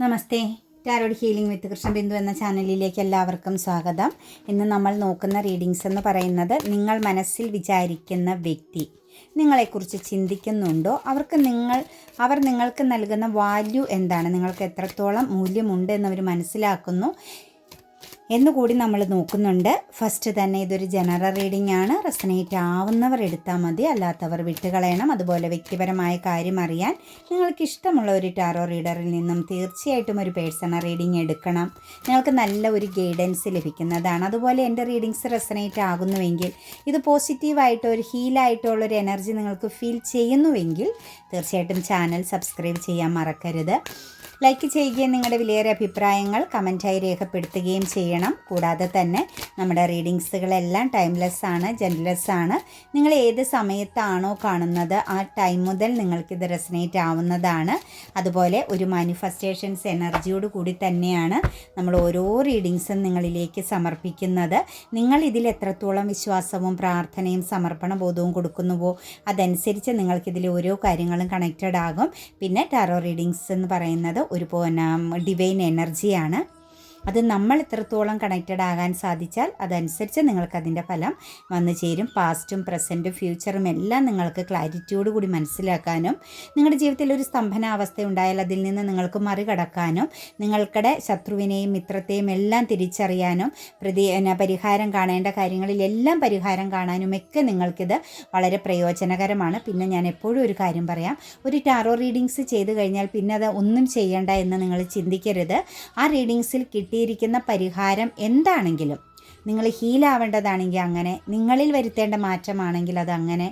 Namaste. Tarot healing with Krishnabindu എന്ന ചാനലിലേക്ക് എല്ലാവർക്കും സ്വാഗതം. ഇന്ന് നമ്മൾ നോക്കുന്ന റീഡിങ്സ് എന്ന് പറയുന്നത് നിങ്ങൾ മനസ്സിൽ വിചാരിക്കുന്ന വ്യക്തി. നിങ്ങളെക്കുറിച്ച് ചിന്തിക്കുന്നുണ്ടോ? അവർക്ക് നിങ്ങൾ അവർ നിങ്ങൾക്ക് നൽകുന്ന വാല്യൂ എന്താണ്? നിങ്ങൾക്ക് എത്രത്തോളം മൂല്യമുണ്ട് എന്നവർ മനസ്സിലാക്കുന്നു. എന്നുകൂടി നമ്മൾ നോക്കുന്നുണ്ട്. ഫസ്റ്റ് തന്നെ ഇതൊരു ജനറൽ റീഡിംഗ് ആണ്. റെസനേറ്റ് ആവുന്നവർ എടുത്താൽ മതി. അല്ലാത്തവർ വിട്ടുകളയണം. അതുപോലെ വ്യക്തിപരമായ കാര്യം അറിയാൻ നിങ്ങൾക്ക് ഇഷ്ടമുള്ള ഒരു ടാറോ റീഡറിൽ നിന്നും തീർച്ചയായിട്ടും ഒരു പേഴ്സണൽ റീഡിംഗ് എടുക്കണം. നിങ്ങൾക്ക് നല്ല ഒരു ഗൈഡൻസ് ലഭിക്കുന്നതാണ്. അതുപോലെ എന്റെ റീഡിങ്സ് റെസനേറ്റ് ആകുന്നുവെങ്കിൽ ഇത് പോസിറ്റീവായിട്ടോ ഒരു ഹീലായിട്ടോ ഉള്ളൊരു എനർജി നിങ്ങൾക്ക് ഫീൽ ചെയ്യുന്നുവെങ്കിൽ തീർച്ചയായിട്ടും ചാനൽ സബ്സ്ക്രൈബ് ചെയ്യാൻ മറക്കരുത്. ലൈക്ക് ചെയ്യുകയും നിങ്ങളുടെ വിലയേറിയ അഭിപ്രായങ്ങൾ കമന്റായി രേഖപ്പെടുത്തുകയും ചെയ്യണം. കൂടാതെ തന്നെ നമ്മുടെ റീഡിങ്സുകളെല്ലാം ടൈംലെസ് ആണ് ജെൻലെസ് ആണ് നിങ്ങൾ ഏത് സമയത്താണോ കാണുന്നത് ആ ടൈം മുതൽ നിങ്ങൾക്കിത് റെസനേറ്റ് ആവുന്നതാണ്. അതുപോലെ ഒരു മാനിഫെസ്റ്റേഷൻസ് എനർജിയോട് കൂടി തന്നെയാണ് നമ്മൾ ഓരോ റീഡിങ്സും നിങ്ങളിലേക്ക് സമർപ്പിക്കുന്നത്. നിങ്ങൾ ഇതിൽ എത്രത്തോളം വിശ്വാസവും പ്രാർത്ഥനയും സമർപ്പണ ബോധവും കൊടുക്കുന്നുവോ അതനുസരിച്ച് നിങ്ങൾക്കിതിൽ ഓരോ കാര്യങ്ങളും കണക്റ്റഡ് ആകും. പിന്നെ ടാറോ റീഡിങ്സ് എന്ന് പറയുന്നത് ഒരു ഡിവൈൻ എനർജിയാണ് അത് നമ്മൾ എത്രത്തോളം കണക്റ്റഡ് ആകാൻ സാധിച്ചാൽ അതനുസരിച്ച് നിങ്ങൾക്ക് അതിന്റെ ഫലം വന്നു ചേരും. പാസ്റ്റും പ്രസന്റും ഫ്യൂച്ചറും എല്ലാം നിങ്ങൾക്ക് ക്ലാരിറ്റിയോട് കൂടി മനസ്സിലാക്കാനും നിങ്ങളുടെ ജീവിതത്തിൽ ഒരു സ്തംഭനാവസ്ഥ ഉണ്ടായാൽ അതിൽ നിന്ന് നിങ്ങൾക്ക് മറികടക്കാനും നിങ്ങൾക്കിടെ ശത്രുവിനെയും മിത്രത്തെയും എല്ലാം തിരിച്ചറിയാനും പ്രതി പരിഹാരം കാണേണ്ട കാര്യങ്ങളിലെല്ലാം പരിഹാരം കാണാനും ഒക്കെ നിങ്ങൾക്കിത് വളരെ പ്രയോജനകരമാണ്. പിന്നെ ഞാൻ എപ്പോഴും ഒരു കാര്യം പറയാം. ഒരു ടാറോ റീഡിങ്സ് ചെയ്ത് കഴിഞ്ഞാൽ പിന്നെ അത് ഒന്നും ചെയ്യേണ്ട എന്ന് നിങ്ങൾ ചിന്തിക്കരുത്. ആ റീഡിങ്സിൽ കിട്ടിയിരിക്കുന്ന പരിഹാരം എന്താണെങ്കിലും നിങ്ങൾ ഹീലാവേണ്ടതാണെങ്കിൽ അങ്ങനെ നിങ്ങളിൽ വരുത്തേണ്ട മാറ്റമാണെങ്കിൽ അത് അങ്ങനെ.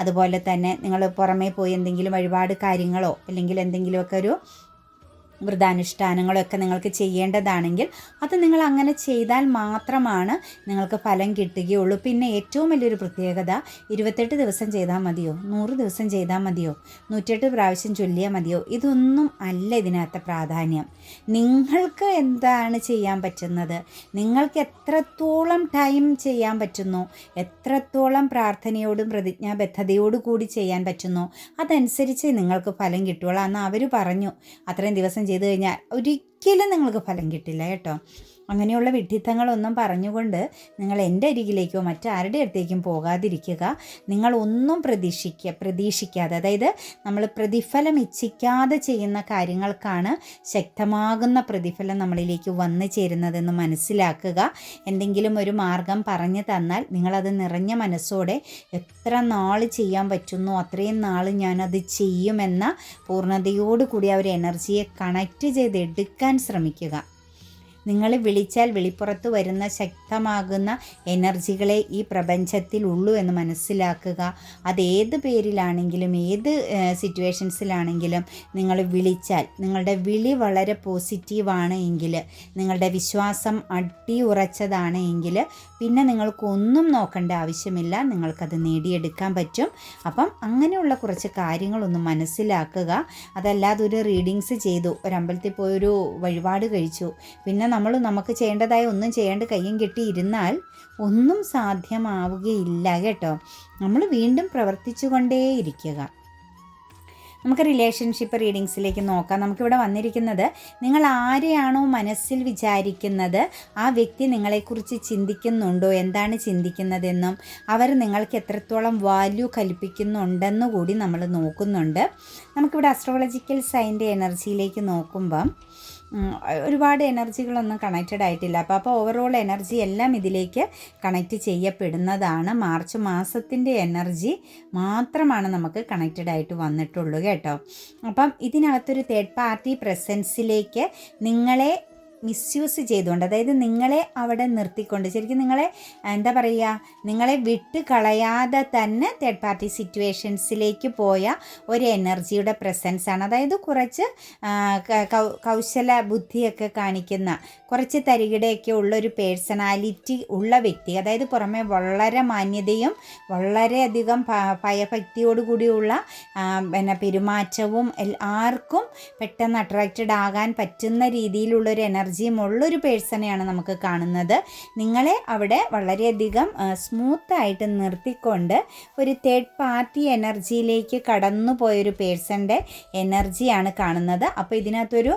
അതുപോലെ തന്നെ നിങ്ങൾ പുറമേ പോയി എന്തെങ്കിലും വഴിപാട് കാര്യങ്ങളോ അല്ലെങ്കിൽ എന്തെങ്കിലുമൊക്കെ ഒരു വ്രതാനുഷ്ഠാനങ്ങളൊക്കെ നിങ്ങൾക്ക് ചെയ്യേണ്ടതാണെങ്കിൽ അത് നിങ്ങൾ അങ്ങനെ ചെയ്താൽ മാത്രമാണ് നിങ്ങൾക്ക് ഫലം കിട്ടുകയുള്ളൂ. പിന്നെ ഏറ്റവും വലിയൊരു പ്രത്യേകത ഇരുപത്തെട്ട് ദിവസം ചെയ്താൽ മതിയോ? നൂറ് ദിവസം ചെയ്താൽ മതിയോ? നൂറ്റെട്ട് പ്രാവശ്യം ചൊല്ലിയാൽ മതിയോ? ഇതൊന്നും അല്ല ഇതിനകത്തെ പ്രാധാന്യം. നിങ്ങൾക്ക് എന്താണ് ചെയ്യാൻ പറ്റുന്നത്? നിങ്ങൾക്ക് എത്രത്തോളം ടൈം ചെയ്യാൻ പറ്റുന്നു? എത്രത്തോളം പ്രാർത്ഥനയോടും പ്രതിജ്ഞാബദ്ധതയോടു കൂടി ചെയ്യാൻ പറ്റുന്നു? അതനുസരിച്ച് നിങ്ങൾക്ക് ഫലം കിട്ടുകയുള്ളൂ അന്ന് അവർ പറഞ്ഞു അത്രയും ദിവസം ചെയ്തു കഴിഞ്ഞാൽ ഒരിക്കലും നിങ്ങൾക്ക് ഫലം കിട്ടില്ല കേട്ടോ. അങ്ങനെയുള്ള വിഡ്ഢിത്തങ്ങളൊന്നും പറഞ്ഞുകൊണ്ട് നിങ്ങൾ എന്റെ അരികിലേക്കോ മറ്റാരുടെ അടുത്തേക്കും പോകാതിരിക്കുക. നിങ്ങൾ ഒന്നും പ്രതീക്ഷിക്കുക പ്രതീക്ഷിക്കാതെ അതായത് നമ്മൾ പ്രതിഫലം ഇച്ഛിക്കാതെ ചെയ്യുന്ന കാര്യങ്ങൾക്കാണ് ശക്തമാകുന്ന പ്രതിഫലം നമ്മളിലേക്ക് വന്നു ചേരുന്നതെന്ന് മനസ്സിലാക്കുക. എന്തെങ്കിലും ഒരു മാർഗം പറഞ്ഞു തന്നാൽ നിങ്ങളത് നിറഞ്ഞ മനസ്സോടെ എത്ര നാൾ ചെയ്യാൻ പറ്റുന്നു അത്രയും നാൾ ഞാനത് ചെയ്യുമെന്ന പൂർണതയോടുകൂടി ആ ഒരു എനർജിയെ കണക്റ്റ് ചെയ്ത് എടുക്കാൻ ശ്രമിക്കുക. നിങ്ങൾ വിളിച്ചാൽ വെളിപ്പുറത്ത് വരുന്ന ശക്തമാകുന്ന എനർജികളെ ഈ പ്രപഞ്ചത്തിൽ ഉള്ളൂ എന്ന് മനസ്സിലാക്കുക. അത് ഏത് പേരിലാണെങ്കിലും ഏത് സിറ്റുവേഷൻസിലാണെങ്കിലും നിങ്ങൾ വിളിച്ചാൽ നിങ്ങളുടെ വിളി വളരെ പോസിറ്റീവാണ് എങ്കിൽ നിങ്ങളുടെ വിശ്വാസം അടി ഉറച്ചതാണ് എങ്കിൽ പിന്നെ നിങ്ങൾക്കൊന്നും നോക്കേണ്ട ആവശ്യമില്ല. നിങ്ങൾക്കത് നേടിയെടുക്കാൻ പറ്റും. അപ്പം അങ്ങനെയുള്ള കുറച്ച് കാര്യങ്ങളൊന്ന് മനസ്സിലാക്കുക. അതല്ലാതെ ഒരു റീഡിങ്സ് ചെയ്തു. ഒരമ്പലത്തിൽ പോയൊരു വഴിപാട് കഴിച്ചു. പിന്നെ നമ്മൾ നമുക്ക് ചെയ്യേണ്ടതായ ഒന്നും ചെയ്യേണ്ട കയ്യും കെട്ടി ഇരുന്നാൽ ഒന്നും സാധ്യമാവുകയില്ല കേട്ടോ. നമ്മൾ വീണ്ടും പ്രവർത്തിച്ചുകൊണ്ടേയിരിക്കുക നമുക്ക് റിലേഷൻഷിപ്പ് റീഡിങ്സിലേക്ക് നോക്കാം. നമുക്കിവിടെ വന്നിരിക്കുന്നത് നിങ്ങൾ ആരെയാണോ മനസ്സിൽ വിചാരിക്കുന്നത് ആ വ്യക്തി നിങ്ങളെക്കുറിച്ച് ചിന്തിക്കുന്നുണ്ടോ? എന്താണ് ചിന്തിക്കുന്നതെന്നും അവർ നിങ്ങൾക്ക് എത്രത്തോളം വാല്യൂ കൽപ്പിക്കുന്നുണ്ടെന്നു കൂടി നമ്മൾ നോക്കുന്നുണ്ട്. നമുക്കിവിടെ അസ്ട്രോളജിക്കൽ സൈന്റെ എനർജിയിലേക്ക് നോക്കുമ്പം ഒരുപാട് എനർജികളൊന്നും കണക്റ്റഡ് ആയിട്ടില്ല. അപ്പോൾ അപ്പോൾ ഓവറോൾ എനർജി എല്ലാം ഇതിലേക്ക് കണക്റ്റ് ചെയ്യപ്പെടുന്നതാണ്. മാർച്ച് മാസത്തിന്റെ എനർജി മാത്രമാണ് നമുക്ക് കണക്റ്റഡ് ആയിട്ട് വന്നിട്ടുള്ളൂ കേട്ടോ. അപ്പം ഇതിനകത്തൊരു തേർഡ് പാർട്ടി പ്രസൻസിലേക്ക് നിങ്ങളെ മിസ്യൂസ് ചെയ്തുകൊണ്ട് അതായത് നിങ്ങളെ അവിടെ നിർത്തിക്കൊണ്ട് ശരിക്കും നിങ്ങളെ എന്താ പറയുക നിങ്ങളെ വിട്ട് കളയാതെ തന്നെ തേർഡ് പാർട്ടി സിറ്റുവേഷൻസിലേക്ക് പോയ ഒരു എനർജിയുടെ പ്രസൻസ് ആണ് അതായത് കുറച്ച് കൗശല ബുദ്ധിയൊക്കെ കാണിക്കുന്ന കുറച്ച് തരികിടയൊക്കെ ഉള്ള ഒരു പേഴ്സണാലിറ്റി ഉള്ള വ്യക്തി അതായത് പുറമെ വളരെ മാന്യതയും വളരെയധികം ഭയഭക്തിയോടുകൂടിയുള്ള പിന്നെ പെരുമാറ്റവും ആർക്കും പെട്ടെന്ന് അട്രാക്റ്റഡ് ആകാൻ പറ്റുന്ന രീതിയിലുള്ളൊരു എനർജി എനർജിയും ഉള്ളൊരു പേഴ്സണെയാണ് നമുക്ക് കാണുന്നത്. നിങ്ങളെ അവിടെ വളരെയധികം സ്മൂത്തായിട്ട് നിർത്തിക്കൊണ്ട് ഒരു തേർഡ് പാർട്ടി എനർജിയിലേക്ക് കടന്നു പോയൊരു പേഴ്സന്റെ എനർജിയാണ് കാണുന്നത്. അപ്പോൾ ഇതിനകത്തൊരു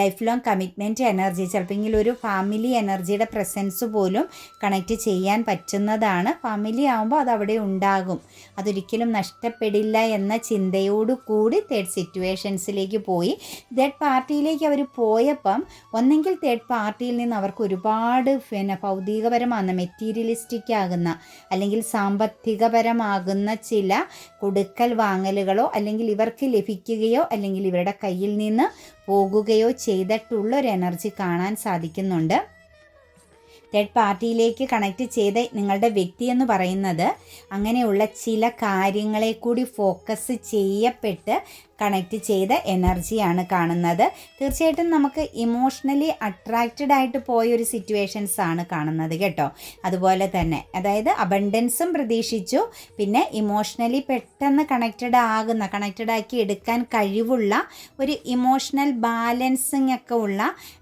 ലൈഫ് ലോങ് കമ്മിറ്റ്മെന്റ് എനർജി ചിലപ്പോൾ ഒരു ഫാമിലി എനർജിയുടെ പ്രസൻസ് പോലും കണക്റ്റ് ചെയ്യാൻ പറ്റുന്നതാണ്. ഫാമിലി ആകുമ്പോൾ അത് അവിടെ ഉണ്ടാകും. അതൊരിക്കലും നഷ്ടപ്പെടില്ല എന്ന ചിന്തയോടു കൂടി തേർഡ് സിറ്റുവേഷൻസിലേക്ക് പോയി. തേർഡ് പാർട്ടിയിലേക്ക് അവർ പോയപ്പം ഒന്നെങ്കിൽ തേർഡ് പാർട്ടിയിൽ നിന്ന് അവർക്ക് ഒരുപാട് പിന്നെ ഭൗതികപരമാകുന്ന മെറ്റീരിയലിസ്റ്റിക് ആകുന്ന അല്ലെങ്കിൽ സാമ്പത്തികപരമാകുന്ന ചില കൊടുക്കൽ വാങ്ങലുകളോ അല്ലെങ്കിൽ ഇവർക്ക് ലഭിക്കുകയോ അല്ലെങ്കിൽ ഇവരുടെ കയ്യിൽ നിന്ന് പോകുകയോ ചെയ്തിട്ടുള്ള ഒരു എനർജി കാണാൻ സാധിക്കുന്നുണ്ട്. തേർഡ് പാർട്ടിയിലേക്ക് കണക്ട് ചെയ്ത നിങ്ങളുടെ വ്യക്തി എന്ന് പറയുന്നത് അങ്ങനെയുള്ള ചില കാര്യങ്ങളെ കൂടി ഫോക്കസ് ചെയ്യപ്പെട്ട് കണക്റ്റ് ചെയ്ത എനർജിയാണ് കാണുന്നത്. തീർച്ചയായിട്ടും നമുക്ക് ഇമോഷണലി അട്രാക്റ്റഡ് ആയിട്ട് പോയ ഒരു സിറ്റുവേഷൻസ് ആണ് കാണുന്നത് കേട്ടോ. അതുപോലെ തന്നെ അതായത് അബണ്ടൻസും പ്രതീക്ഷിച്ചു. പിന്നെ ഇമോഷണലി പെട്ടെന്ന് കണക്റ്റഡ് ആകുന്ന കണക്റ്റഡ് ആക്കി എടുക്കാൻ കഴിവുള്ള ഒരു ഇമോഷണൽ ബാലൻസിങ് ഒക്കെ ഉള്ള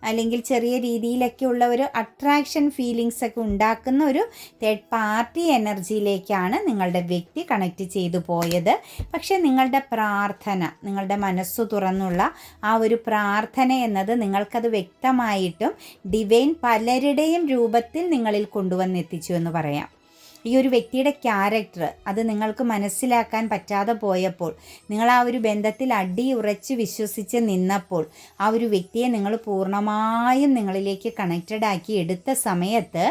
അല്ലെങ്കിൽ ചെറിയ രീതിയിലൊക്കെ ഉള്ള ഒരു അട്രാക്ഷൻ ഫീലിങ്സ് ഒക്കെ ഉണ്ടാക്കുന്ന ഒരു തേർഡ് പാർട്ടി എനർജിയിലേക്കാണ് നിങ്ങളുടെ വ്യക്തി കണക്റ്റ് ചെയ്തു പോയത്. പക്ഷേ നിങ്ങളുടെ പ്രാർത്ഥന നിങ്ങളുടെ മനസ്സു തുറന്നുള്ള ആ ഒരു പ്രാർത്ഥന എന്നത് നിങ്ങൾക്കത് വ്യക്തമായിട്ടും ഡിവൈൻ പലരുടെയും രൂപത്തിൽ നിങ്ങളിൽ കൊണ്ടുവന്നെത്തിച്ചു എന്ന് പറയാം. ഈ ഒരു വ്യക്തിയുടെ ക്യാരക്ടർ അത് നിങ്ങൾക്ക് മനസ്സിലാക്കാൻ പറ്റാതെ പോയപ്പോൾ നിങ്ങൾ ആ ഒരു ബന്ധത്തിൽ അടി ഉറച്ച് വിശ്വസിച്ച് നിന്നപ്പോൾ ആ ഒരു വ്യക്തിയെ നിങ്ങൾ പൂർണമായും നിങ്ങളിലേക്ക് കണക്റ്റഡ് ആക്കി എടുത്ത സമയത്ത്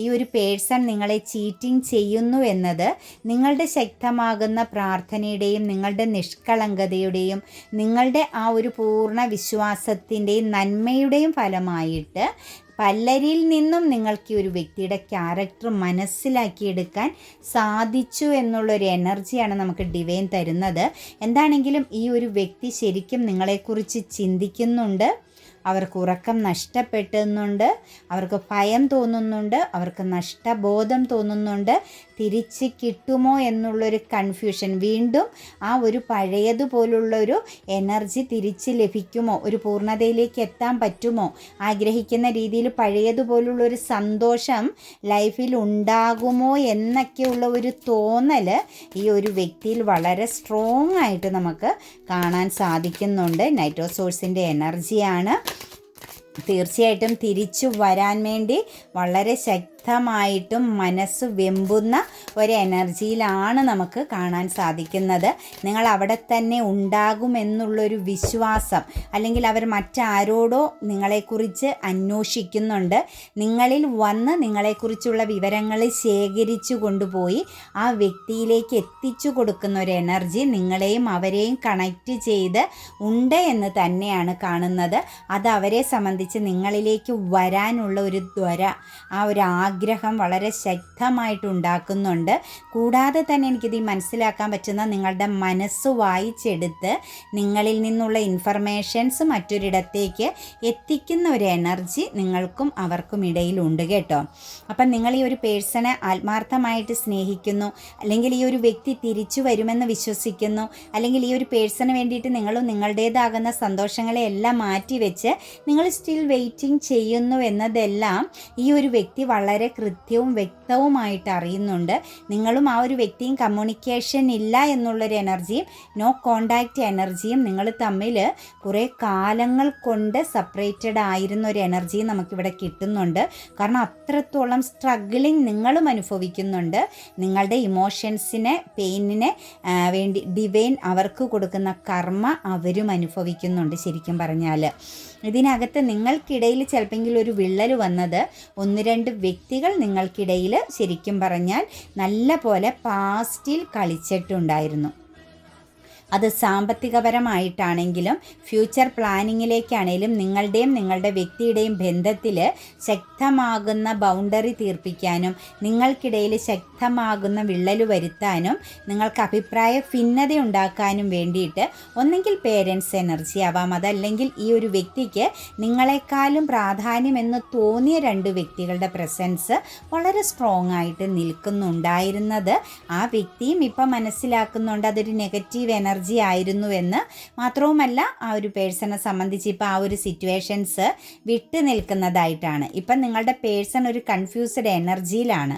ഈ ഒരു പേഴ്സൺ നിങ്ങളെ ചീറ്റിംഗ് ചെയ്യുന്നു എന്നത് നിങ്ങളുടെ ശക്തമാകുന്ന പ്രാർത്ഥനയുടെയും നിങ്ങളുടെ നിഷ്കളങ്കതയുടെയും നിങ്ങളുടെ ആ ഒരു പൂർണ വിശ്വാസത്തിന്റെയും നന്മയുടെയും ഫലമായിട്ട് പലരിൽ നിന്നും നിങ്ങൾക്ക് ഈ ഒരു വ്യക്തിയുടെ ക്യാരക്ടർ മനസ്സിലാക്കിയെടുക്കാൻ സാധിച്ചു എന്നുള്ളൊരു എനർജിയാണ് നമുക്ക് ഡിവൈൻ തരുന്നത്. എന്താണെങ്കിലും ഈ ഒരു വ്യക്തി ശരിക്കും നിങ്ങളെക്കുറിച്ച് ചിന്തിക്കുന്നുണ്ട്. അവർക്ക് ഉറക്കം നഷ്ടപ്പെട്ടുന്നുണ്ട് അവർക്ക് ഭയം തോന്നുന്നുണ്ട് അവർക്ക് നഷ്ടബോധം തോന്നുന്നുണ്ട്. തിരിച്ച് കിട്ടുമോ എന്നുള്ളൊരു കൺഫ്യൂഷൻ വീണ്ടും ആ ഒരു പഴയതുപോലുള്ളൊരു എനർജി തിരിച്ച് ലഭിക്കുമോ? ഒരു പൂർണതയിലേക്ക് എത്താൻ പറ്റുമോ? ആഗ്രഹിക്കുന്ന രീതിയിൽ പഴയതുപോലുള്ളൊരു സന്തോഷം ലൈഫിൽ ഉണ്ടാകുമോ എന്നൊക്കെയുള്ള ഒരു തോന്നൽ ഈ ഒരു വ്യക്തിയിൽ വളരെ സ്ട്രോങ് ആയിട്ട് നമുക്ക് കാണാൻ സാധിക്കുന്നുണ്ട്. നൈട്രോ എനർജിയാണ് തീർച്ചയായിട്ടും തിരിച്ചു വരാൻ വേണ്ടി വളരെ ശക്തി ശക്തമായിട്ടും മനസ്സ് വെമ്പുന്ന ഒരു എനർജിയിലാണ് നമുക്ക് കാണാൻ സാധിക്കുന്നത്. നിങ്ങൾ അവിടെ തന്നെ ഉണ്ടാകുമെന്നുള്ളൊരു വിശ്വാസം അല്ലെങ്കിൽ അവർ മറ്റാരോടോ നിങ്ങളെക്കുറിച്ച് അന്വേഷിക്കുന്നുണ്ട്. നിങ്ങളിൽ വന്ന് നിങ്ങളെക്കുറിച്ചുള്ള വിവരങ്ങൾ ശേഖരിച്ചു കൊണ്ടുപോയി ആ വ്യക്തിയിലേക്ക് എത്തിച്ചു കൊടുക്കുന്ന ഒരു എനർജി നിങ്ങളെയും അവരെയും കണക്റ്റ് ചെയ്ത് ഉണ്ട് എന്ന് തന്നെയാണ് കാണുന്നത്. അത് അവരെ സംബന്ധിച്ച് നിങ്ങളിലേക്ക് വരാനുള്ള ഒരു ദ്വര ആ ഒരു ആഗ്രഹം വളരെ ശക്തമായിട്ടുണ്ടാക്കുന്നുണ്ട്. കൂടാതെ തന്നെ എനിക്കിത് മനസ്സിലാക്കാൻ പറ്റുന്ന നിങ്ങളുടെ മനസ്സ് വായിച്ചെടുത്ത് നിങ്ങളിൽ നിന്നുള്ള ഇൻഫർമേഷൻസ് മറ്റൊരിടത്തേക്ക് എത്തിക്കുന്ന ഒരു എനർജി നിങ്ങൾക്കും അവർക്കും ഇടയിലുണ്ട് കേട്ടോ. അപ്പം നിങ്ങൾ ഈ ഒരു പേഴ്സണെ ആത്മാർത്ഥമായിട്ട് സ്നേഹിക്കുന്നു അല്ലെങ്കിൽ ഈ ഒരു വ്യക്തി തിരിച്ചു വരുമെന്ന് വിശ്വസിക്കുന്നു അല്ലെങ്കിൽ ഈ ഒരു പേഴ്സണ് വേണ്ടിയിട്ട് നിങ്ങളും നിങ്ങളുടേതാകുന്ന സന്തോഷങ്ങളെ എല്ലാം മാറ്റിവെച്ച് നിങ്ങൾ സ്റ്റിൽ വെയിറ്റിംഗ് ചെയ്യുന്നു എന്നതെല്ലാം ഈ ഒരു വ്യക്തി വളരെ കൃത്യവും വ്യക്തവുമായിട്ട് അറിയുന്നുണ്ട്. നിങ്ങളും ആ ഒരു വ്യക്തിയും കമ്മ്യൂണിക്കേഷൻ ഇല്ല എന്നുള്ളൊരു എനർജിയും നോ കോണ്ടാക്റ്റ് എനർജിയും നിങ്ങൾ തമ്മിൽ കുറേ കാലങ്ങൾ കൊണ്ട് സെപ്പറേറ്റഡ് ആയിരുന്ന ഒരു എനർജിയും നമുക്കിവിടെ കിട്ടുന്നുണ്ട്. കാരണം അത്രത്തോളം സ്ട്രഗിളിങ് നിങ്ങളും അനുഭവിക്കുന്നുണ്ട്. നിങ്ങളുടെ ഇമോഷൻസിനെ പെയിനിനെ വേണ്ടി ഡിവൈൻ അവർക്ക് കൊടുക്കുന്ന കർമ്മ അവരും അനുഭവിക്കുന്നുണ്ട് ശരിക്കും പറഞ്ഞാൽ ഇതിനകത്ത് നിങ്ങൾക്കിടയിൽ ചിലപ്പോൾ ഒരു വിള്ളൽ വന്നത് ഒന്ന് രണ്ട് വ്യക്തികൾ നിങ്ങൾക്കിടയിൽ ശരിക്കും പറഞ്ഞാൽ നല്ല പോലെ പാസ്റ്റിൽ കളിച്ചിട്ടുണ്ടായിരുന്നു. അത് സാമ്പത്തികപരമായിട്ടാണെങ്കിലും ഫ്യൂച്ചർ പ്ലാനിങ്ങിലേക്കാണെങ്കിലും നിങ്ങളുടെയും നിങ്ങളുടെ വ്യക്തിയുടെയും ബന്ധത്തിൽ ശക്തമാകുന്ന ബൗണ്ടറി തീർപ്പിക്കാനും നിങ്ങൾക്കിടയിൽ ശക്തമാകുന്ന വിള്ളൽ വരുത്താനും നിങ്ങൾക്ക് അഭിപ്രായ ഭിന്നത ഉണ്ടാക്കാനും വേണ്ടിയിട്ട് ഒന്നെങ്കിൽ പേരൻസ് എനർജി ആവാം. അതല്ലെങ്കിൽ ഈ ഒരു വ്യക്തിക്ക് നിങ്ങളെക്കാളും പ്രാധാന്യമെന്ന് തോന്നിയ രണ്ട് വ്യക്തികളുടെ പ്രസൻസ് വളരെ സ്ട്രോങ് ആയിട്ട് നിൽക്കുന്നുണ്ടായിരുന്നത് ആ വ്യക്തിയും ഇപ്പം മനസ്സിലാക്കുന്നുണ്ട് അതൊരു നെഗറ്റീവ് എനർജി എനർജി ആയിരുന്നുവെന്ന് മാത്രവുമല്ല ആ ഒരു പേഴ്സണെ സംബന്ധിച്ച് ഇപ്പോൾ ആ ഒരു സിറ്റുവേഷൻസ് വിട്ടു നിൽക്കുന്നതായിട്ടാണ് ഇപ്പം നിങ്ങളുടെ പേഴ്സൺ ഒരു കൺഫ്യൂസ്ഡ് എനർജിയിലാണ്.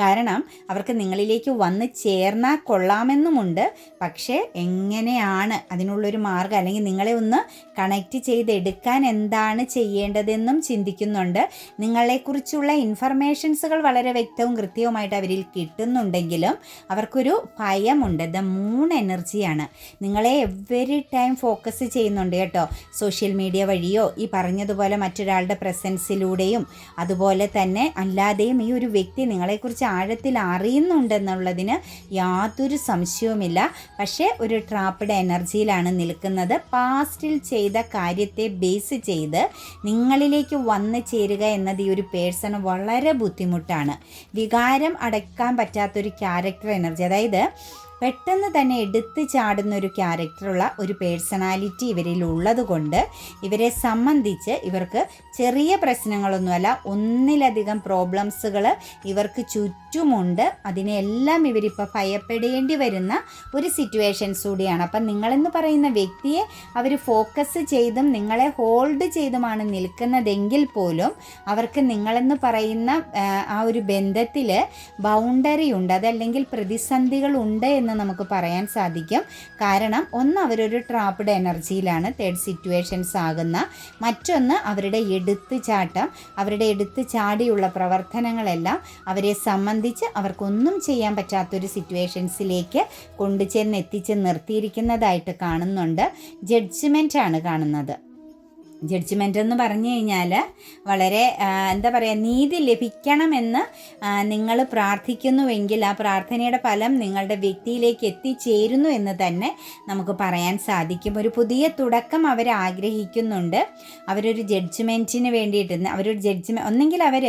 കാരണം അവർക്ക് നിങ്ങളിലേക്ക് വന്ന് ചേർന്നാൽ കൊള്ളാമെന്നുമുണ്ട്. പക്ഷേ എങ്ങനെയാണ് അതിനുള്ളൊരു മാർഗം അല്ലെങ്കിൽ നിങ്ങളെ ഒന്ന് കണക്റ്റ് ചെയ്തെടുക്കാൻ എന്താണ് ചെയ്യേണ്ടതെന്നും ചിന്തിക്കുന്നുണ്ട്. നിങ്ങളെക്കുറിച്ചുള്ള ഇൻഫർമേഷൻസുകൾ വളരെ വ്യക്തവും കൃത്യവുമായിട്ട് അവരിൽ കിട്ടുന്നുണ്ടെങ്കിലും അവർക്കൊരു ഭയമുണ്ട്. ദ മൂൺ എനർജിയാണ്. നിങ്ങളെ എവറി ടൈം ഫോക്കസ് ചെയ്യുന്നുണ്ട് കേട്ടോ. സോഷ്യൽ മീഡിയ വഴിയോ ഈ പറഞ്ഞതുപോലെ മറ്റൊരാളുടെ പ്രസൻസിലൂടെയും അതുപോലെ തന്നെ അല്ലാതെയും ഈ ഒരു വ്യക്തി നിങ്ങളെക്കുറിച്ച് ആഴത്തിൽ അറിയുന്നുണ്ടെന്നുള്ളതിന് യാതൊരു സംശയവുമില്ല. പക്ഷേ ഒരു ട്രാപ്പിഡ് എനർജിയിലാണ് നിൽക്കുന്നത്. പാസ്റ്റിൽ ചെയ്ത കാര്യത്തെ ബേസ് ചെയ്ത് നിങ്ങളിലേക്ക് വന്നു ചേരുക എന്നത് ഈ ഒരു പേഴ്സണ് വളരെ ബുദ്ധിമുട്ടാണ്. വികാരം അടയ്ക്കാൻ പറ്റാത്തൊരു ക്യാരക്ടർ എനർജി അതായത് പെട്ടെന്ന് തന്നെ എടുത്ത് ചാടുന്ന ഒരു ക്യാരക്ടറുള്ള ഒരു പേഴ്സണാലിറ്റി ഇവരിൽ ഉള്ളത് കൊണ്ട് ഇവരെ സംബന്ധിച്ച് ഇവർക്ക് ചെറിയ പ്രശ്നങ്ങളൊന്നുമല്ല ഒന്നിലധികം പ്രോബ്ലംസുകൾ ഇവർക്ക് ചുറ്റുമുണ്ട്. അതിനെല്ലാം ഇവരിപ്പോൾ ഭയപ്പെടേണ്ടി വരുന്ന ഒരു സിറ്റുവേഷൻസ് കൂടിയാണ്. അപ്പം നിങ്ങളെന്ന് പറയുന്ന വ്യക്തിയെ അവർ ഫോക്കസ് ചെയ്തും നിങ്ങളെ ഹോൾഡ് ചെയ്തുമാണ് നിൽക്കുന്നതെങ്കിൽ പോലും അവർക്ക് നിങ്ങളെന്ന് പറയുന്ന ആ ഒരു ബന്ധത്തിൽ ബൗണ്ടറി ഉണ്ട് അതല്ലെങ്കിൽ പ്രതിസന്ധികൾ ഉണ്ട് എന്ന് നമുക്ക് പറയാൻ സാധിക്കും. കാരണം ഒന്ന് അവരൊരു ട്രാപ്ഡ് എനർജിയിലാണ് തേർഡ് സിറ്റുവേഷൻസ് ആകുന്ന. മറ്റൊന്ന് അവരുടെ എടുത്ത് ചാട്ടം അവരുടെ എടുത്ത് ചാടിയുള്ള പ്രവർത്തനങ്ങളെല്ലാം അവരെ സംബന്ധിച്ച് അവർക്കൊന്നും ചെയ്യാൻ പറ്റാത്തൊരു സിറ്റുവേഷൻസിലേക്ക് കൊണ്ടുചെന്ന് എത്തിച്ച് നിർത്തിയിരിക്കുന്നതായിട്ട് കാണുന്നുണ്ട്. ജഡ്ജ്മെന്റ് ആണ് കാണുന്നത്. ജഡ്ജ്മെന്റ് എന്ന് പറഞ്ഞു കഴിഞ്ഞാൽ വളരെ എന്താ പറയുക നീതി ലഭിക്കണമെന്ന് നിങ്ങൾ പ്രാർത്ഥിക്കുന്നുവെങ്കിൽ ആ പ്രാർത്ഥനയുടെ ഫലം നിങ്ങളുടെ വ്യക്തിയിലേക്ക് എത്തിച്ചേരുന്നു എന്ന് തന്നെ നമുക്ക് പറയാൻ സാധിക്കും. ഒരു പുതിയ തുടക്കം അവർ ആഗ്രഹിക്കുന്നുണ്ട്. അവരൊരു ജഡ്ജ്മെന്റിന് വേണ്ടിയിട്ട് അവരൊരു ജഡ്ജ്മെന്റ് ഒന്നെങ്കിൽ അവർ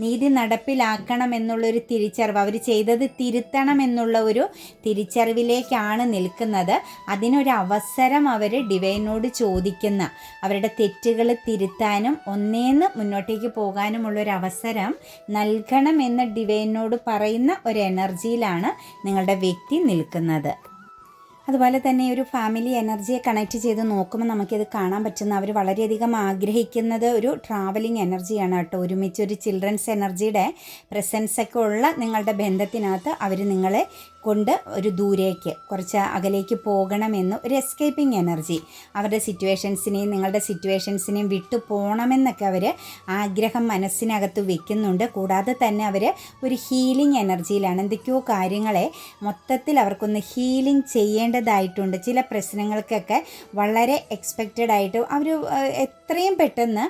നീതി നടപ്പിലാക്കണം എന്നുള്ളൊരു തിരിച്ചറിവ് അവർ ചെയ്തത് തിരുത്തണം എന്നുള്ള ഒരു തിരിച്ചറിവിലേക്കാണ് നിൽക്കുന്നത്. അതിനൊരു അവസരം അവർ ഡിവൈനോട് ചോദിക്കുന്ന അവരുടെ തെറ്റുകൾ തിരുത്താനും ഒന്നേന്ന് മുന്നോട്ടേക്ക് പോകാനുമുള്ള ഒരു അവസരം നൽകണമെന്ന് ഡിവൈനോട് പറയുന്ന ഒരു എനർജിയിലാണ് നിങ്ങളുടെ വ്യക്തി നിൽക്കുന്നത്. അതുപോലെ തന്നെ ഒരു ഫാമിലി എനർജിയെ കണക്ട് ചെയ്ത് നോക്കുമ്പോൾ നമുക്കിത് കാണാൻ പറ്റുന്ന അവർ വളരെയധികം ആഗ്രഹിക്കുന്നത് ഒരു ട്രാവലിംഗ് എനർജിയാണ് കേട്ടോ. ഒരുമിച്ച് ഒരു ചിൽഡ്രൻസ് എനർജിയുടെ പ്രസൻസ് ഒക്കെ ഉള്ള നിങ്ങളുടെ ബന്ധത്തിനകത്ത് അവർ നിങ്ങളെ കൊണ്ട് ഒരു ദൂരേക്ക് കുറച്ച് അകലേക്ക് പോകണമെന്ന് ഒരു എസ്കേപ്പിംഗ് എനർജി അവരുടെ സിറ്റുവേഷൻസിനെയും നിങ്ങളുടെ സിറ്റുവേഷൻസിനെയും വിട്ടു പോകണമെന്നൊക്കെ അവർ ആഗ്രഹം മനസ്സിനകത്ത് വെക്കുന്നുണ്ട്. കൂടാതെ തന്നെ അവർ ഒരു ഹീലിംഗ് എനർജിയിലാണ് എന്തൊക്കെയോ കാര്യങ്ങളെ മൊത്തത്തിൽ അവർക്കൊന്ന് ഹീലിംഗ് ചെയ്യേണ്ടതായിട്ടുണ്ട്. ചില പ്രശ്നങ്ങൾക്കൊക്കെ വളരെ എക്സ്പെക്റ്റഡ് ആയിട്ട് അവർ എത്രയും പെട്ടെന്ന്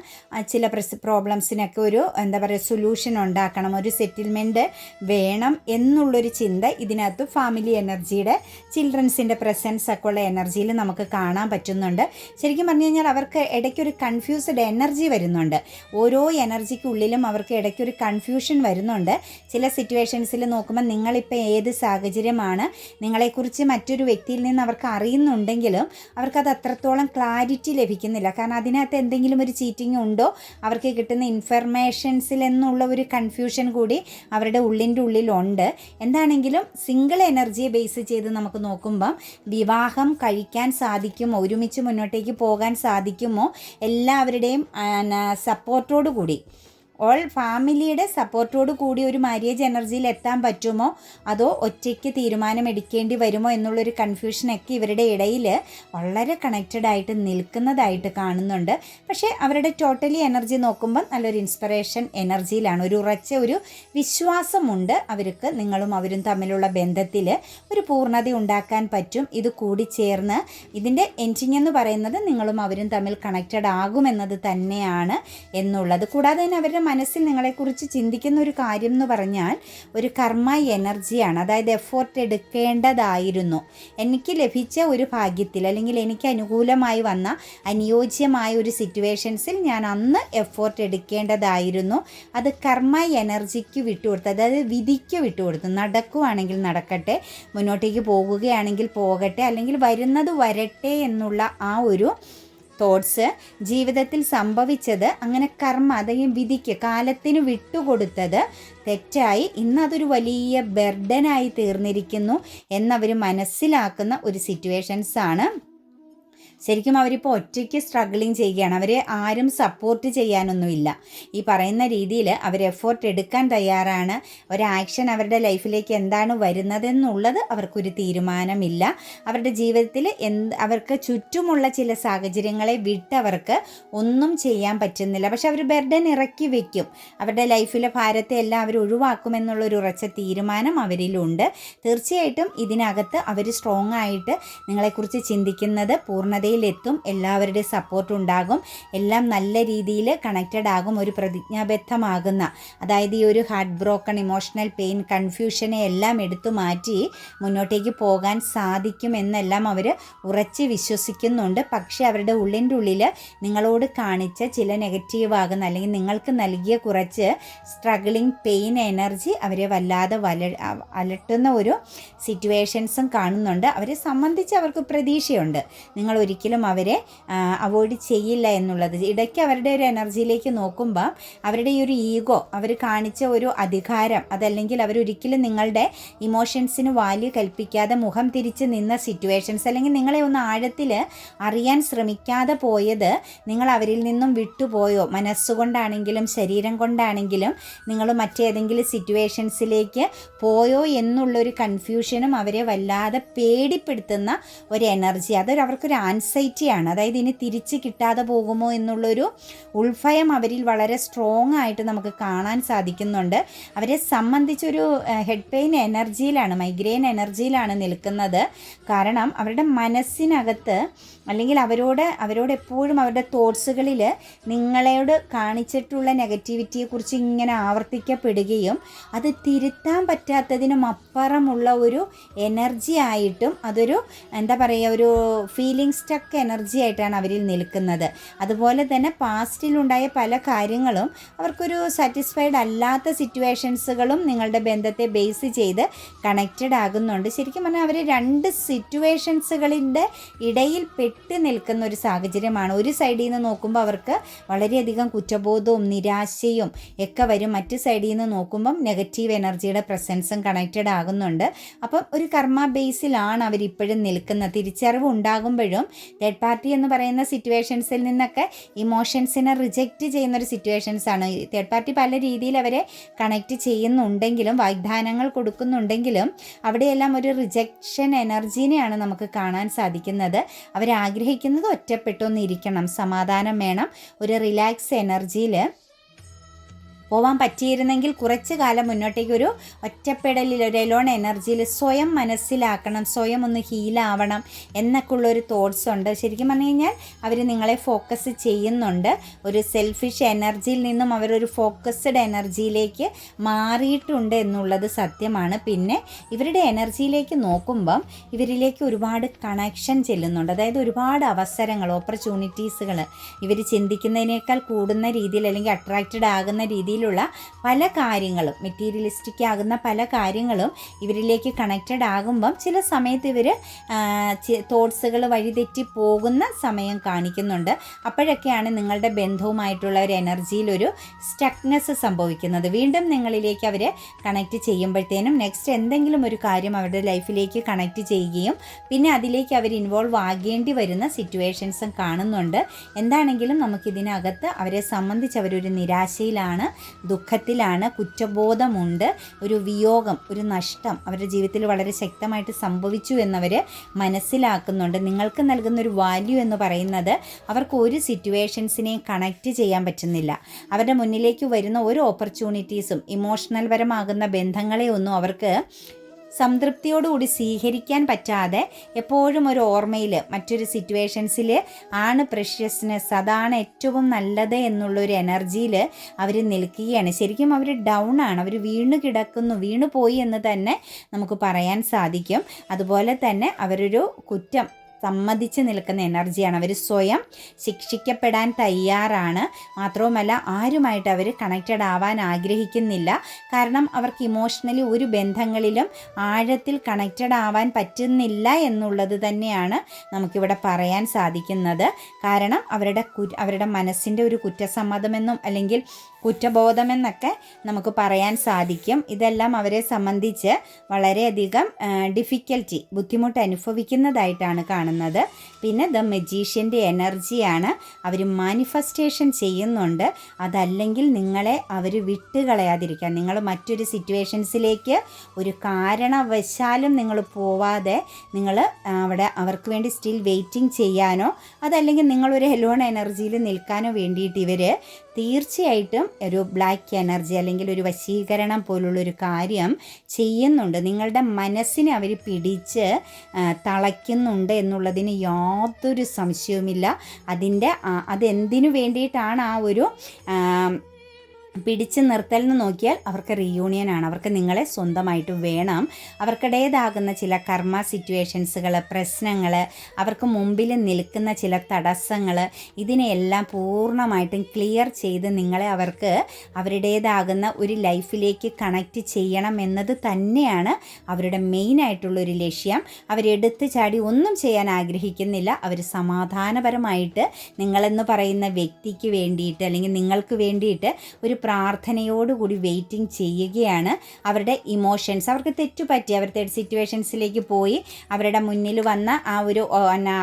ചില പ്രസ് പ്രോബ്ലംസിനൊക്കെ ഒരു എന്താ പറയുക സൊല്യൂഷൻ ഉണ്ടാക്കണം. ഒരു സെറ്റിൽമെന്റ് വേണം എന്നുള്ളൊരു ചിന്ത ഇതിനകത്ത് ഭാഗത്ത് ഫാമിലി എനർജിയുടെ ചിൽഡ്രൻസിന്റെ പ്രസൻസ് ഒക്കെ ഉള്ള എനർജിയിൽ നമുക്ക് കാണാൻ പറ്റുന്നുണ്ട്. ശരിക്കും പറഞ്ഞു കഴിഞ്ഞാൽ അവർക്ക് ഇടയ്ക്കൊരു കൺഫ്യൂസ്ഡ് എനർജി വരുന്നുണ്ട്. ഓരോ എനർജിക്കുള്ളിലും അവർക്ക് ഇടയ്ക്കൊരു കൺഫ്യൂഷൻ വരുന്നുണ്ട്. ചില സിറ്റുവേഷൻസിൽ നോക്കുമ്പോൾ നിങ്ങളിപ്പോൾ ഏത് സാഹചര്യമാണ് നിങ്ങളെക്കുറിച്ച് മറ്റൊരു വ്യക്തിയിൽ നിന്ന് അവർക്ക് അറിയുന്നുണ്ടെങ്കിലും അവർക്കത് അത്രത്തോളം ക്ലാരിറ്റി ലഭിക്കുന്നില്ല. കാരണം അതിനകത്ത് എന്തെങ്കിലും ഒരു ചീറ്റിംഗ് ഉണ്ടോ? അവർക്ക് കിട്ടുന്ന ഇൻഫർമേഷൻസിൽ എന്നുള്ള ഒരു കൺഫ്യൂഷൻ കൂടി അവരുടെ ഉള്ളിന്റെ ഉള്ളിലുണ്ട്. എന്താണെങ്കിലും സിംഗിൾ സിംഗിൾ എനർജിയെ ബേസ് ചെയ്ത് നമുക്ക് നോക്കുമ്പം വിവാഹം കഴിക്കാൻ സാധിക്കുമോ? ഒരുമിച്ച് മുന്നോട്ടേക്ക് പോകാൻ സാധിക്കുമോ? എല്ലാവരുടെയും സപ്പോർട്ടോടു കൂടി ഓൾ ഫാമിലിയുടെ സപ്പോർട്ടോട് കൂടി ഒരു മാര്യേജ് എനർജിയിൽ എത്താൻ പറ്റുമോ? അതോ ഒറ്റയ്ക്ക് തീരുമാനം എടുക്കേണ്ടി വരുമോ എന്നുള്ളൊരു കൺഫ്യൂഷനൊക്കെ ഇവരുടെ ഇടയിൽ വളരെ കണക്റ്റഡ് ആയിട്ട് നിൽക്കുന്നതായിട്ട് കാണുന്നുണ്ട്. പക്ഷേ അവരുടെ ടോട്ടലി എനർജി നോക്കുമ്പോൾ നല്ലൊരു ഇൻസ്പിറേഷൻ എനർജിയിലാണ് ഒരു ഉറച്ച ഒരു വിശ്വാസമുണ്ട് അവർക്ക്. നിങ്ങളും അവരും തമ്മിലുള്ള ബന്ധത്തിൽ ഒരു പൂർണത ഉണ്ടാക്കാൻ പറ്റും. ഇത് കൂടി ചേർന്ന് ഇതിന്റെ എൻഡിങ് എന്ന് പറയുന്നത് നിങ്ങളും അവരും തമ്മിൽ കണക്റ്റഡ് ആകുമെന്നത് തന്നെയാണ് എന്നുള്ളത്. കൂടാതെ തന്നെ അവരുടെ മനസ്സിൽ നിങ്ങളെക്കുറിച്ച് ചിന്തിക്കുന്ന ഒരു കാര്യം എന്ന് പറഞ്ഞാൽ ഒരു കർമ്മ എനർജിയാണ്. അതായത് എഫോർട്ട് എടുക്കേണ്ടതായിരുന്നു. എനിക്ക് ലഭിച്ച ഒരു ഭാഗ്യത്തിൽ അല്ലെങ്കിൽ എനിക്ക് അനുകൂലമായി വന്ന അനുയോജ്യമായ ഒരു സിറ്റുവേഷൻസിൽ ഞാൻ അന്ന് എഫോർട്ട് എടുക്കേണ്ടതായിരുന്നു. അത് കർമ്മ എനർജിക്ക് വിട്ടുകൊടുത്തു അതായത് വിധിക്ക് വിട്ടുകൊടുത്തു നടക്കുവാണെങ്കിൽ നടക്കട്ടെ മുന്നോട്ടേക്ക് പോകുകയാണെങ്കിൽ പോകട്ടെ അല്ലെങ്കിൽ വരുന്നത് വരട്ടെ എന്നുള്ള ആ ഒരു തോട്ട്സ് ജീവിതത്തിൽ സംഭവിച്ചത് അങ്ങനെ കർമ്മ അതായത് വിധിക്ക് കാലത്തിന് വിട്ടുകൊടുത്തത് തെറ്റായി ഇന്നതൊരു വലിയ ബെർഡനായി തീർന്നിരിക്കുന്നു എന്നവർ മനസ്സിലാക്കുന്ന ഒരു സിറ്റുവേഷൻസ് ആണ്. ശരിക്കും അവരിപ്പോൾ ഒറ്റയ്ക്ക് സ്ട്രഗിളിങ് ചെയ്യുകയാണ്. അവരെ ആരും സപ്പോർട്ട് ചെയ്യാനൊന്നുമില്ല. ഈ പറയുന്ന രീതിയിൽ അവർ എഫേർട്ട് എടുക്കാൻ തയ്യാറാണ്. ഒരു ആക്ഷൻ അവരുടെ ലൈഫിലേക്ക് എന്താണ് വരുന്നതെന്നുള്ളത് അവർക്കൊരു തീരുമാനമില്ല. അവരുടെ ജീവിതത്തിൽ എന്ത് അവർക്ക് ചുറ്റുമുള്ള ചില സാഹചര്യങ്ങളെ വിട്ടവർക്ക് ഒന്നും ചെയ്യാൻ പറ്റുന്നില്ല. പക്ഷെ അവർ ബെർഡൻ ഇറക്കി വെക്കും. അവരുടെ ലൈഫിലെ ഭാരത്തെ എല്ലാം അവർ ഒഴിവാക്കുമെന്നുള്ളൊരു ഉറച്ച തീരുമാനം അവരിലുണ്ട്. തീർച്ചയായിട്ടും ഇതിനകത്ത് അവർ സ്ട്രോങ് ആയിട്ട് നിങ്ങളെക്കുറിച്ച് ചിന്തിക്കുന്നത് പൂർണതയിലെത്തും എല്ലാവരുടെ സപ്പോർട്ട് ഉണ്ടാകും എല്ലാം നല്ല രീതിയിൽ കണക്റ്റഡ് ആകും ഒരു പ്രതിജ്ഞാബദ്ധമാകുന്ന അതായത് ഈ ഒരു ഹാർട്ട് ബ്രോക്കൺ ഇമോഷണൽ പെയിൻ കൺഫ്യൂഷനെ എല്ലാം എടുത്തു മാറ്റി മുന്നോട്ടേക്ക് പോകാൻ സാധിക്കും എന്നെല്ലാം അവർ ഉറച്ച് വിശ്വസിക്കുന്നുണ്ട്. പക്ഷേ അവരുടെ ഉള്ളിന്റെ ഉള്ളിൽ നിങ്ങളോട് കാണിച്ച ചില നെഗറ്റീവ് ആകുന്ന അല്ലെങ്കിൽ നിങ്ങൾക്ക് നൽകിയ കുറച്ച് സ്ട്രഗിളിങ് പെയിൻ എനർജി അവരെ വല്ലാതെ വല അലട്ടുന്ന ഒരു സിറ്റുവേഷൻസും കാണുന്നുണ്ട്. അവരെ സംബന്ധിച്ച് അവർക്ക് പ്രതീക്ഷയുണ്ട്. നിങ്ങൾ ഒരിക്കലും അവരെ അവോയ്ഡ് ചെയ്യില്ല എന്നുള്ളത്. ഇടയ്ക്ക് അവരുടെ ഒരു എനർജിയിലേക്ക് നോക്കുമ്പോൾ അവരുടെ ഈ ഒരു ഈഗോ അവർ കാണിച്ച ഒരു അധികാരം അതല്ലെങ്കിൽ അവരൊരിക്കലും നിങ്ങളുടെ ഇമോഷൻസിന് വാല്യൂ കൽപ്പിക്കാതെ മുഖം തിരിച്ച് നിന്ന സിറ്റുവേഷൻസ് അല്ലെങ്കിൽ നിങ്ങളെ ഒന്ന് ആഴത്തിൽ അറിയാൻ ശ്രമിക്കാതെ പോയത് നിങ്ങൾ അവരിൽ നിന്നും വിട്ടുപോയോ? മനസ്സുകൊണ്ടാണെങ്കിലും ശരീരം കൊണ്ടാണെങ്കിലും നിങ്ങൾ മറ്റേതെങ്കിലും സിറ്റുവേഷൻസിലേക്ക് പോയോ എന്നുള്ളൊരു കൺഫ്യൂഷനും അവരെ വല്ലാതെ പേടിപ്പെടുത്തുന്ന ഒരു എനർജി. അതൊരു അവർക്കൊരു ആൻസൈറ്റിയാണ് അതായത് ഇനി തിരിച്ച് കിട്ടാതെ പോകുമോ എന്നുള്ളൊരു ഉൾഭയം അവരിൽ വളരെ സ്ട്രോങ് ആയിട്ട് നമുക്ക് കാണാൻ സാധിക്കുന്നുണ്ട്. അവരെ സംബന്ധിച്ചൊരു ഹെഡ് പെയിൻ എനർജിയിലാണ് മൈഗ്രെയിൻ എനർജിയിലാണ് നിൽക്കുന്നത്. കാരണം അവരുടെ മനസ്സിനകത്ത് അല്ലെങ്കിൽ അവരോട് അവരോട് എപ്പോഴും അവരുടെ തോട്ട്സുകളിൽ നിങ്ങളോട് കാണിച്ചിട്ടുള്ള നെഗറ്റിവിറ്റിയെക്കുറിച്ച് ഇങ്ങനെ ആവർത്തിക്കപ്പെടുകയും അത് തിരുത്താൻ പറ്റാത്തതിനും അപ്പുറമുള്ള ഒരു എനർജി ആയിട്ടും അതൊരു എന്താ പറയുക ഒരു ഫീലിംഗ് സ്റ്റക്ക് എനർജി ആയിട്ടാണ് അവരിൽ നിൽക്കുന്നത്. അതുപോലെ തന്നെ പാസ്റ്റിലുണ്ടായ പല കാര്യങ്ങളും അവർക്കൊരു സാറ്റിസ്ഫൈഡ് അല്ലാത്ത സിറ്റുവേഷൻസുകളും നിങ്ങളുടെ ബന്ധത്തെ ബേസ് ചെയ്ത് കണക്റ്റഡ് ആകുന്നുണ്ട്. ശരിക്കും പറഞ്ഞാൽ അവർ രണ്ട് സിറ്റുവേഷൻസുകളുടെ ഇടയിൽ പെട്ട് നിൽക്കുന്ന ഒരു സാഹചര്യമാണ്. ഒരു സൈഡിൽ നിന്ന് നോക്കുമ്പോൾ അവർക്ക് വളരെയധികം കുറ്റബോധവും നിരാശയും ഒക്കെ വരും. മറ്റു സൈഡിൽ നിന്ന് നോക്കുമ്പം നെഗറ്റീവ് എനർജിയുടെ പ്രസൻസും കണക്റ്റഡ് ആകുന്നുണ്ട്. അപ്പം ഒരു കർമ്മ ബേസിലാണ് അവരിപ്പോഴും നിൽക്കുന്നത്. തിരിച്ചറിവ് ഉണ്ടാകുമ്പോഴും തേർഡ് പാർട്ടി എന്ന് പറയുന്ന സിറ്റുവേഷൻസിൽ നിന്നൊക്കെ ഇമോഷൻസിനെ റിജക്റ്റ് ചെയ്യുന്ന ഒരു സിറ്റുവേഷൻസ് ആണ്. തേർഡ് പാർട്ടി പല രീതിയിൽ അവരെ കണക്ട് ചെയ്യുന്നുണ്ടെങ്കിലും വാഗ്ദാനങ്ങൾ കൊടുക്കുന്നുണ്ടെങ്കിലും അവിടെയെല്ലാം ഒരു റിജക്ഷൻ എനർജീനെയാണ് നമുക്ക് കാണാൻ സാധിക്കുന്നത്. അവരാഗ്രഹിക്കുന്നത് ഒറ്റപ്പെട്ടൊന്നിരിക്കണം. സമാധാനം വേണം. ഒരു റിലാക്സ് എനർജിയിൽ പോവാൻ പറ്റിയിരുന്നെങ്കിൽ കുറച്ച് കാലം മുന്നോട്ടേക്ക് ഒരു ഒറ്റപ്പെടലിൽ ഒരു എലോൺ എനർജിയിൽ സ്വയം മനസ്സിലാക്കണം സ്വയം ഒന്ന് ഹീലാവണം എന്നൊക്കെ ഉള്ളൊരു തോട്ട്സ് ഉണ്ട്. ശരിക്കും പറഞ്ഞു കഴിഞ്ഞാൽ അവർ നിങ്ങളെ ഫോക്കസ് ചെയ്യുന്നുണ്ട്. ഒരു സെൽഫിഷ് എനർജിയിൽ നിന്നും അവരൊരു ഫോക്കസ്ഡ് എനർജിയിലേക്ക് മാറിയിട്ടുണ്ട് എന്നുള്ളത് സത്യമാണ്. പിന്നെ ഇവരുടെ എനർജിയിലേക്ക് നോക്കുമ്പം ഇവരിലേക്ക് ഒരുപാട് കണക്ഷൻ ചെല്ലുന്നുണ്ട്. അതായത് ഒരുപാട് അവസരങ്ങൾ ഓപ്പർച്യൂണിറ്റീസുകൾ ഇവർ ചിന്തിക്കുന്നതിനേക്കാൾ കൂടുന്ന രീതിയിൽ അല്ലെങ്കിൽ അട്രാക്റ്റഡ് ആകുന്ന രീതിയിൽ രീതിയിലുള്ള പല കാര്യങ്ങളും മെറ്റീരിയലിസ്റ്റിക് ആകുന്ന പല കാര്യങ്ങളും ഇവരിലേക്ക് കണക്റ്റഡ് ആകുമ്പം ചില സമയത്ത് ഇവർ തോട്ട്സുകൾ വഴിതെറ്റി പോകുന്ന സമയം കാണിക്കുന്നുണ്ട്. അപ്പോഴൊക്കെയാണ് നിങ്ങളുടെ ബന്ധവുമായിട്ടുള്ള ഒരു എനർജിയിൽ ഒരു സ്റ്റക്നെസ് സംഭവിക്കുന്നത്. വീണ്ടും നിങ്ങളിലേക്ക് അവർ കണക്റ്റ് ചെയ്യുമ്പോഴത്തേനും നെക്സ്റ്റ് എന്തെങ്കിലും ഒരു കാര്യം അവരുടെ ലൈഫിലേക്ക് കണക്റ്റ് ചെയ്യുകയും പിന്നെ അതിലേക്ക് അവർ ഇൻവോൾവ് ആകേണ്ടി വരുന്ന സിറ്റുവേഷൻസും കാണുന്നുണ്ട്. എന്താണെങ്കിലും നമുക്കിതിനകത്ത് അവരെ സംബന്ധിച്ച് അവരൊരു നിരാശയിലാണ്. ദുഃഖത്തിലാണ് കുറ്റബോധമുണ്ട് ഒരു വിയോഗം ഒരു നഷ്ടം അവരുടെ ജീവിതത്തിൽ വളരെ ശക്തമായിട്ട് സംഭവിച്ചു എന്നവർ മനസ്സിലാക്കുന്നുണ്ട്. നിങ്ങൾക്ക് നൽകുന്ന ഒരു വാല്യൂ എന്ന് പറയുന്നത് അവർക്ക് ഒരു സിറ്റുവേഷൻസിനെയും കണക്റ്റ് ചെയ്യാൻ പറ്റുന്നില്ല. അവരുടെ മുന്നിലേക്ക് വരുന്ന ഒരു ഓപ്പർച്യൂണിറ്റീസും ഇമോഷണൽ പരമാകുന്ന ബന്ധങ്ങളെ ഒന്നും അവർക്ക് സംതൃപ്തിയോടുകൂടി സ്വീകരിക്കാൻ പറ്റാതെ എപ്പോഴും ഒരു ഓർമ്മയിൽ മറ്റൊരു സിറ്റുവേഷൻസിൽ ആണ് പ്രഷ്യസ്നെസ് അതാണ് ഏറ്റവും നല്ലത് എന്നുള്ളൊരു എനർജിയിൽ അവർ നിൽക്കുകയാണ്. ശരിക്കും അവർ ഡൗൺ ആണ്. അവർ വീണ് കിടക്കുന്നു വീണു പോയി എന്ന് തന്നെ നമുക്ക് പറയാൻ സാധിക്കും. അതുപോലെ തന്നെ അവരൊരു കുറ്റം സമ്മതിച്ച് നിൽക്കുന്ന എനർജിയാണ്. അവർ സ്വയം ശിക്ഷിക്കപ്പെടാൻ തയ്യാറാണ്. മാത്രവുമല്ല ആരുമായിട്ട് അവർ കണക്റ്റഡ് ആവാൻ ആഗ്രഹിക്കുന്നില്ല. കാരണം അവർക്ക് ഇമോഷണലി ഒരു ബന്ധങ്ങളിലും ആഴത്തിൽ കണക്റ്റഡ് ആവാൻ പറ്റുന്നില്ല എന്നുള്ളത് തന്നെയാണ് നമുക്കിവിടെ പറയാൻ സാധിക്കുന്നത്. കാരണം അവരുടെ അവരുടെ മനസ്സിന്റെ ഒരു കുറ്റസമ്മതമെന്നും അല്ലെങ്കിൽ കുറ്റബോധമെന്നൊക്കെ നമുക്ക് പറയാൻ സാധിക്കും. ഇതെല്ലാം അവരെ സംബന്ധിച്ച് വളരെയധികം ഡിഫിക്കൽറ്റി ബുദ്ധിമുട്ട് അനുഭവിക്കുന്നതായിട്ടാണ് കാണുന്നത്. പിന്നെ ദ മെജീഷ്യന്റെ എനർജിയാണ് അവർ മാനിഫെസ്റ്റേഷൻ ചെയ്യുന്നുണ്ട്. അതല്ലെങ്കിൽ നിങ്ങളെ അവർ വിട്ടുകളയാതിരിക്കാൻ. നിങ്ങൾ മറ്റൊരു സിറ്റുവേഷൻസിലേക്ക് ഒരു കാരണവശാലും നിങ്ങൾ പോവാതെ നിങ്ങൾ അവിടെ അവർക്ക് വേണ്ടി സ്റ്റിൽ വെയിറ്റിംഗ് ചെയ്യാനോ അതല്ലെങ്കിൽ നിങ്ങളൊരു ഹെലോൺ എനർജിയിൽ നിൽക്കാനോ വേണ്ടിയിട്ട് ഇവർ തീർച്ചയായിട്ടും ഒരു ബ്ലാക്ക് എനർജി അല്ലെങ്കിൽ ഒരു വശീകരണം പോലുള്ളൊരു കാര്യം ചെയ്യുന്നുണ്ട്. നിങ്ങളുടെ മനസ്സിനെ അവർ പിടിച്ച് തളയ്ക്കുന്നുണ്ട് എന്നുള്ളതിന് യാതൊരു സംശയവുമില്ല. അതിന്റെ അതെന്തിനു വേണ്ടിയിട്ടാണ് ആ ഒരു പിടിച്ച് നിർത്തൽ എന്ന് നോക്കിയാൽ അവർക്ക് റീയൂണിയൻ ആണ്. അവർക്ക് നിങ്ങളെ സ്വന്തമായിട്ട് വേണം. അവർക്കിടേതാകുന്ന ചില കർമ്മ സിറ്റുവേഷൻസുകൾ പ്രശ്നങ്ങൾ അവർക്ക് മുമ്പിൽ നിൽക്കുന്ന ചില തടസ്സങ്ങൾ ഇതിനെയെല്ലാം പൂർണമായിട്ടും ക്ലിയർ ചെയ്ത് നിങ്ങളെ അവർക്ക് അവരുടേതാകുന്ന ഒരു ലൈഫിലേക്ക് കണക്റ്റ് ചെയ്യണം എന്നത് തന്നെയാണ് അവരുടെ മെയിനായിട്ടുള്ള ഒരു ലക്ഷ്യം. അവരെടുത്ത് ചാടി ഒന്നും ചെയ്യാൻ ആഗ്രഹിക്കുന്നില്ല. അവർ സമാധാനപരമായിട്ട് നിങ്ങളെന്ന് പറയുന്ന വ്യക്തിക്ക് വേണ്ടിയിട്ട് അല്ലെങ്കിൽ നിങ്ങൾക്ക് വേണ്ടിയിട്ട് ഒരു പ്രാർത്ഥനയോടുകൂടി വെയിറ്റിംഗ് ചെയ്യുകയാണ്. അവരുടെ ഇമോഷൻസ് അവർക്ക് തെറ്റുപറ്റി അവരുടെ സിറ്റുവേഷൻസിലേക്ക് പോയി അവരുടെ മുന്നിൽ വന്ന ആ ഒരു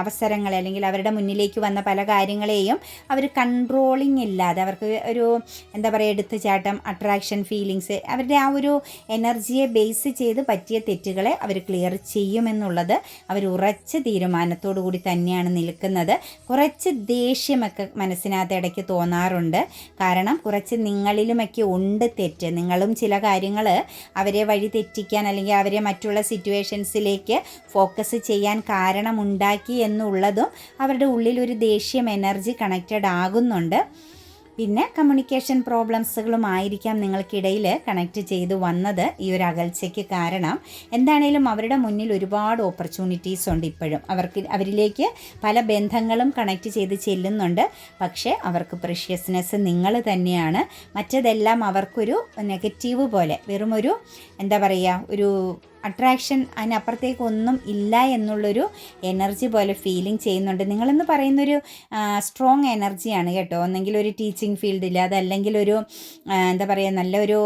അവസരങ്ങൾ അല്ലെങ്കിൽ അവരുടെ മുന്നിലേക്ക് വന്ന പല കാര്യങ്ങളെയും അവർ കൺട്രോളിങ് ഇല്ലാതെ അവർക്ക് ഒരു എന്താ പറയുക എടുത്തുചാട്ടം അട്രാക്ഷൻ ഫീലിങ്സ് അവരുടെ ആ ഒരു എനർജിയെ ബേസ് ചെയ്ത് പറ്റിയ തെറ്റുകളെ അവർ ക്ലിയർ ചെയ്യുമെന്നുള്ളത് അവർ ഉറച്ച തീരുമാനത്തോടു കൂടി തന്നെയാണ് നിൽക്കുന്നത്. കുറച്ച് ദേഷ്യമൊക്കെ മനസ്സിനകത്ത് ഇടയ്ക്ക് തോന്നാറുണ്ട്. കാരണം കുറച്ച് നിങ്ങളിലുമൊക്കെ ഉണ്ട് തെറ്റ്. നിങ്ങളും ചില കാര്യങ്ങൾ അവരെ വഴി തെറ്റിക്കാൻ അല്ലെങ്കിൽ അവരെ മറ്റുള്ള സിറ്റുവേഷൻസിലേക്ക് ഫോക്കസ് ചെയ്യാൻ കാരണമുണ്ടാക്കി എന്നുള്ളതും അവരുടെ ഉള്ളിൽ ഒരു ദേഷ്യം എനർജി കണക്റ്റഡ് ആകുന്നുണ്ട്. പിന്നെ കമ്മ്യൂണിക്കേഷൻ പ്രോബ്ലംസുകളുമായിരിക്കാം നിങ്ങൾക്കിടയിൽ കണക്ട് ചെയ്ത് വന്നത് ഈ ഒരു അകൽച്ചയ്ക്ക് കാരണം. എന്താണേലും അവരുടെ മുന്നിൽ ഒരുപാട് ഓപ്പർച്യൂണിറ്റീസ് ഉണ്ട് ഇപ്പോഴും. അവർക്ക് അവരിലേക്ക് പല ബന്ധങ്ങളും കണക്ട് ചെയ്ത് ചെല്ലുന്നുണ്ട്. പക്ഷേ അവർക്ക് പ്രഷ്യസ്നെസ് നിങ്ങൾ തന്നെയാണ്. മറ്റതെല്ലാം അവർക്കൊരു നെഗറ്റീവ് പോലെ വെറുമൊരു എന്താ പറയുക ഒരു അട്രാക്ഷൻ അതിനപ്പുറത്തേക്ക് ഒന്നും ഇല്ല എന്നുള്ളൊരു എനർജി പോലെ ഫീലിംഗ് ചെയ്യുന്നുണ്ട്. നിങ്ങളെന്ന് പറയുന്നൊരു സ്ട്രോങ് എനർജിയാണ് കേട്ടോ. ഒന്നെങ്കിൽ ഒരു ടീച്ചിങ് ഫീൽഡിൽ അതല്ലെങ്കിൽ ഒരു എന്താ പറയുക നല്ലൊരു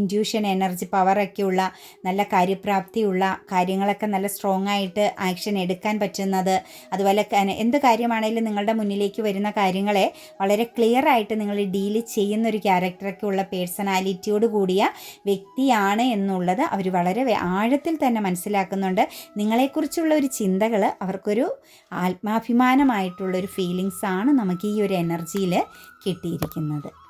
ഇൻഡ്യൂഷൻ എനർജി പവറൊക്കെ ഉള്ള നല്ല കാര്യപ്രാപ്തിയുള്ള കാര്യങ്ങളൊക്കെ നല്ല സ്ട്രോങ് ആയിട്ട് ആക്ഷൻ എടുക്കാൻ പറ്റുന്നത്. അതുപോലെ എന്ത് കാര്യമാണെങ്കിലും നിങ്ങളുടെ മുന്നിലേക്ക് വരുന്ന കാര്യങ്ങളെ വളരെ ക്ലിയർ ആയിട്ട് നിങ്ങൾ ഡീൽ ചെയ്യുന്ന ഒരു ക്യാരക്ടറൊക്കെ ഉള്ള പേഴ്സണാലിറ്റിയോട് കൂടിയ വ്യക്തിയാണ് എന്നുള്ളത് അവർ വളരെ വെ- ആഴത്തിൽ തന്നെ മനസ്സിലാക്കുന്നുണ്ട്. നിങ്ങളെക്കുറിച്ചുള്ള ഒരു ചിന്തകൾ അവർക്കൊരു ആത്മാഭിമാനമായിട്ടുള്ളൊരു ഫീലിങ്സാണ് നമുക്ക് ഈ ഒരു എനർജിയിൽ കിട്ടിയിരിക്കുന്നത്.